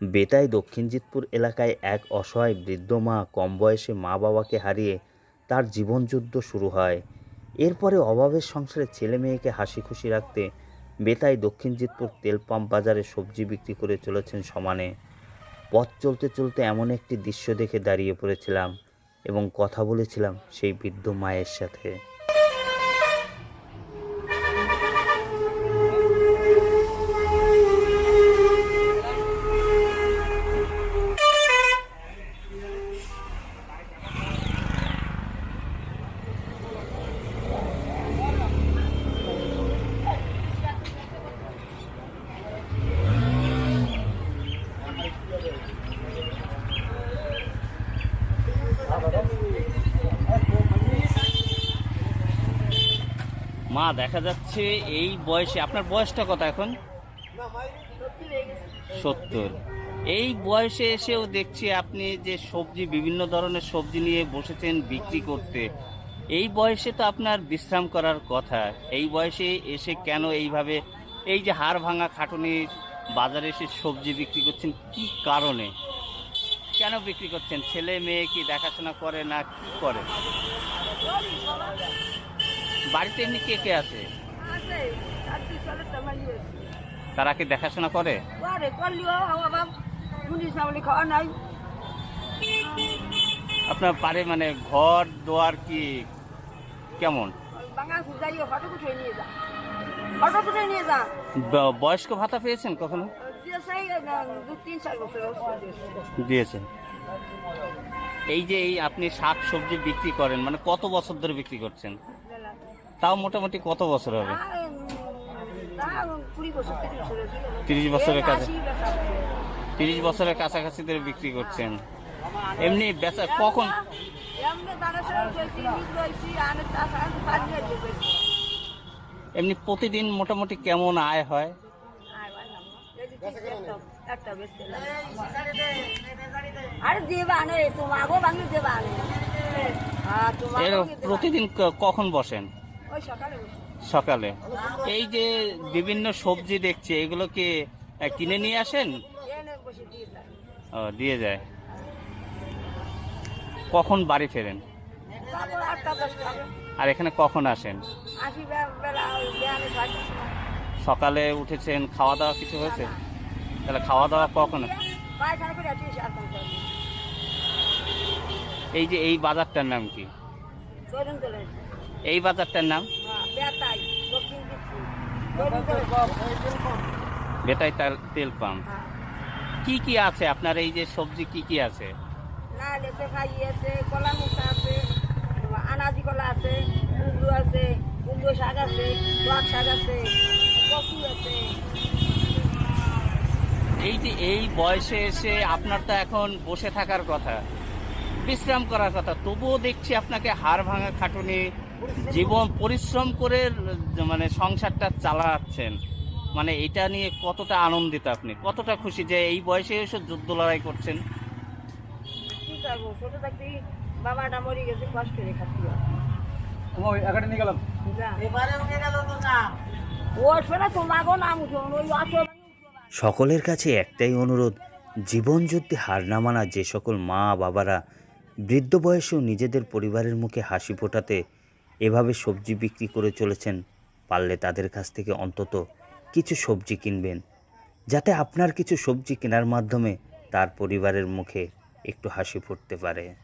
বেতাই দক্ষিণজিৎপুর এলাকায় এক অসহায় বৃদ্ধ মা কম বয়সে মা বাবাকে হারিয়ে তার জীবনযুদ্ধ শুরু হয়। এরপরে অভাবের সংসারে ছেলে মেয়েকে হাসি খুশি রাখতে বেতাই দক্ষিণজিৎপুর তেল পাম্প বাজারে সবজি বিক্রি করে চলেছেন সমানে। পথ চলতে চলতে এমন একটি দৃশ্য দেখে দাঁড়িয়ে পড়েছিলাম এবং কথা বলেছিলাম সেই বৃদ্ধ মায়ের সাথে। মা, দেখা যাচ্ছে এই বয়সে আপনার বয়সটা কত এখন? সত্তর। এই বয়সে এসেও দেখছি আপনি যে সবজি, বিভিন্ন ধরনের সবজি নিয়ে বসেছেন বিক্রি করতে। এই বয়সে তো আপনার বিশ্রাম করার কথা। এই বয়সে এসে কেন এইভাবে এই যে হাড় ভাঙা খাটুনি, বাজারে এসে সবজি বিক্রি করছেন, কি কারণে? কেন বিক্রি করছেন? ছেলে, মেয়ে কি দেখাশোনা করে না কি করে? বাড়িতে এমনি কে কে আছে? তারা কি দেখাশোনা করে? আপনার পারে মানে ঘর দোয়ার কি কেমন? বয়স্ক ভাতা পেয়েছেন কখনো। দিয়েছেন। এই যে এই আপনি শাক সবজি বিক্রি করেন মানে কত বছর ধরে বিক্রি করছেন। তাও মোটামুটি কত বছর হবে তিরিশ বছরের কাছে। তিরিশ বছরের কাছাকাছি ধরে বিক্রি করছেন এমনি বেচা কখন এমনি প্রতিদিন মোটামুটি কেমন আয় হয়। প্রতিদিন কখন বসেন সকালে এই যে বিভিন্ন সবজি দেখছি এগুলো কি কিনে নিয়ে আসেন ও, দিয়ে যায় কখন বাড়ি ফেরেন আর এখানে কখন আসেন। সকালে উঠেছেন খাওয়া দাওয়া কিছু হয়েছে তাহলে খাওয়া দাওয়া কখন? এই যে এই বাজারটার নাম কি। এই বাজারটার নাম। বেটাই তেল- পাম্প। কি কি আছে আপনার এই যে সবজি কি কি আছে নাল আছে, কলা মুখা আছে, আনাজি আছে, কুমড়ো আছে, কুমড়ো শাক আছে, আছে। এই যে এই বয়সে এসে আপনার তো এখন বসে থাকার কথা বিশ্রাম করার কথা তবুও দেখছি আপনাকে হাড় ভাঙা খাটুনি জীবন পরিশ্রম করে মানে সংসারটা চালাচ্ছেন। মানে এটা নিয়ে কতটা আনন্দিত আপনি? কতটা খুশি যে এই বয়সে এসে যুদ্ধ লড়াই করছেন? বাবাটা মরে গেছে কষ্ট করে খাচ্ছি। অত সকলের কাছে একটাই অনুরোধ জীবনযুদ্ধে হার না মানা যে সকল মা বাবারা বৃদ্ধ বয়সেও নিজেদের পরিবারের মুখে হাসি ফোটাতে এভাবে সবজি বিক্রি করে চলেছেন, পারলে তাদের কাছ থেকে অন্তত কিছু সবজি কিনবেন। যাতে আপনার কিছু সবজি কেনার মাধ্যমে তার পরিবারের মুখে একটু হাসি ফুটতে পারে।